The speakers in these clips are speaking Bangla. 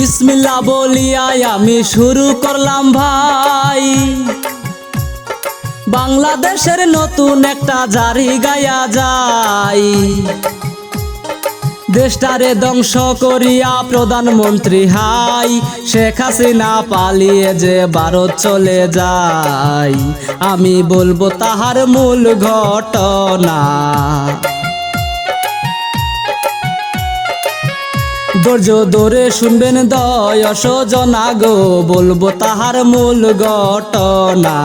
বিসমিল্লা বলিয়াই আমি শুরু করলাম ভাই। বাংলাদেশের নতুন একটা জারি গায়া যায়। দেশটারে ধ্বংস করিয়া প্রধানমন্ত্রী হাই, শেখ হাসিনা পালিয়ে যে ভারত চলে যায়। আমি বলব তাহার মূল ঘটনা। ধৈর্য ধরে শুনবেন দয়স গো, বলব তাহার মূল ঘটনা।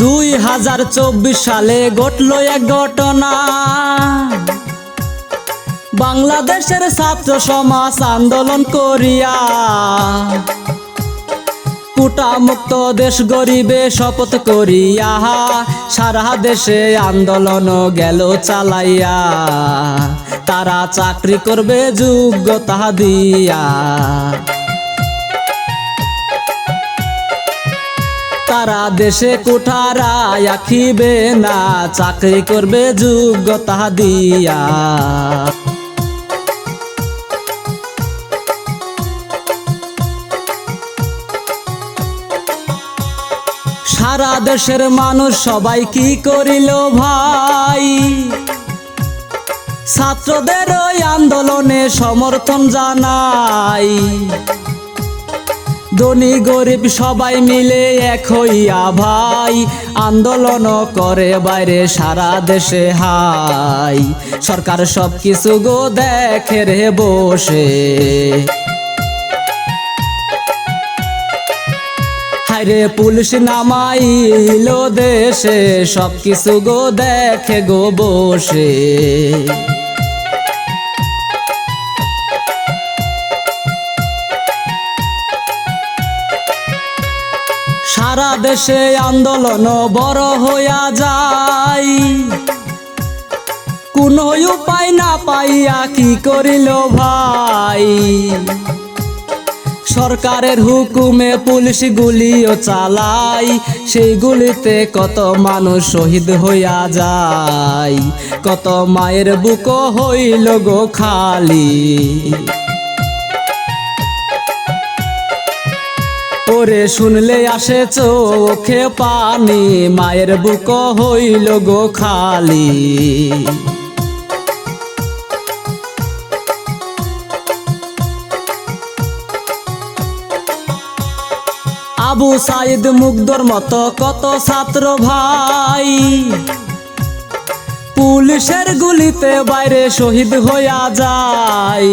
দুই হাজার চব্বিশ সালে ঘটল এক ঘটনা। বাংলাদেশের ছাত্র সমাজ আন্দোলন করিয়া কুটা মুক্ত দেশ গরিবে শপথ করিয়া, সারা দেশে আন্দোলন গেল চালাইয়া। তারা চাকরি করবে যোগ্যতা দিয়া। তারা দেশে কুঠারা আখিবে না, চাকরি করবে যোগ্যতা দিয়া। সারা দেশের মানুষ সবাই কি করিল ভাই? ছাত্রদের ওই আন্দোলনে সমর্থন জানাই। ধনী গরিব সবাই মিলে এক হইয়া ভাই আন্দোলন করে বাইরে সারা দেশে হাই। সরকার সব কিছু গো দেখে রে বসে। হায়রে পুলিশ নামাইল দেশে সব কিছু গো দেখে গো বসে। সারা দেশে আন্দোলন বড় হইয়া যায়। কোন উপায় না পাইয়া কি করিল ভাই? সরকারের হুকুমে পুলিশ গুলিও চালাই। সেই গুলিতে কত মানুষ শহীদ হইয়া যায়। কত মায়ের বুক হইল গো খালি। ওরে শুনলে আসে চোখে পানি, মায়ের বুক হইল গো খালি। আবু সাইদ মুগ্ধর মতো কত ছাত্র ভাই। পুলিশের গুলিতে বাইরে শহীদ হইয়া যায়।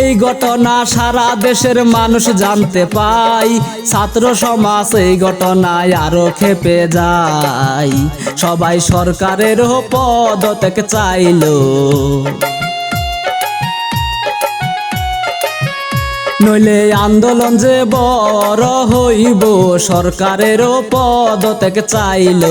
এই ঘটনা সারা দেশের মানুষ জানতে পাই ছাত্র সমাজ এই ঘটনায় আরও খেপে যায়। সবাই সরকারের পদত্যাগ চাইলো। নইলে আন্দোলন যে বড় হইব সরকারেরও পদত্যাগ চাইল।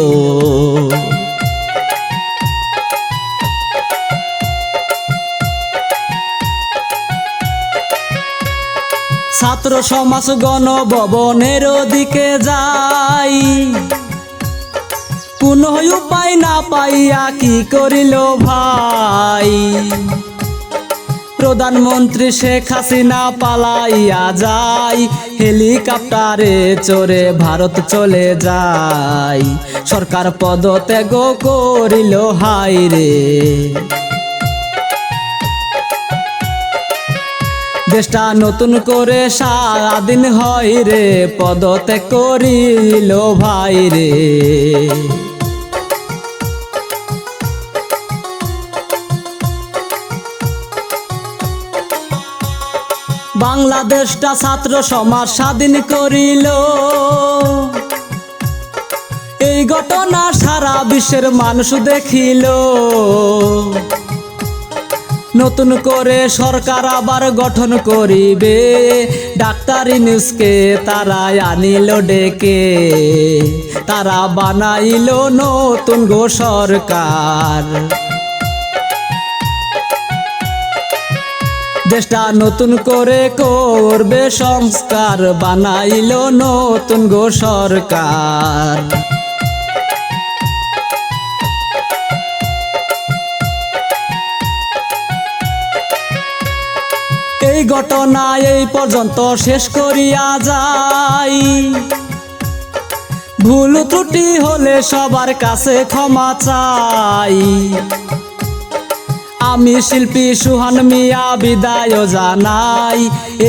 ছাত্র সমাজ গণভবনের দিকে যাই। কোন উপায় না পাইয়া কি করিল ভাই? প্রধানমন্ত্রী শেখ হাসিনা পালাইয়া যায়। হেলিকপ্টারে চড়ে ভারত চলে যায়। সরকার পদত্যাগ করিল হাই রে। দেশটা নতুন করে সারাদিন হয় রে, পদত্যাগ করিল, ভাই রে। বাংলাদেশটা ছাত্র সমাজ স্বাধীন করিল। এই ঘটনা সারা বিশ্বের মানুষ দেখিল। নতুন করে সরকার আবার গঠন করিবে। ডাক্তার ইনুসকে তারা আনিল ডেকে। তারা বানাইল নতুন গো সরকার। দেশটা নতুন করে করবে সংস্কার, বানাইল নতুন গো সরকার। এই ঘটনা এই পর্যন্ত শেষ করিয়া যাই। ভুল ত্রুটি হলে সবার কাছে ক্ষমা চাই। আমি শিল্পী সুহান মিয়া, বিদায় জানাই।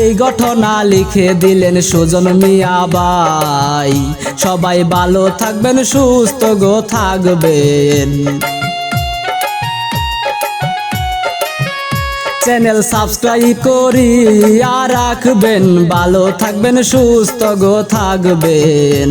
এই ঘটনা লিখে দিলেন সুজন মিয়া বাই সবাই ভালো থাকবেন, সুস্থ গো থাকবেন। চ্যানেল সাবস্ক্রাইব করি আর রাখবেন। ভালো থাকবেন, সুস্থ গো থাকবেন।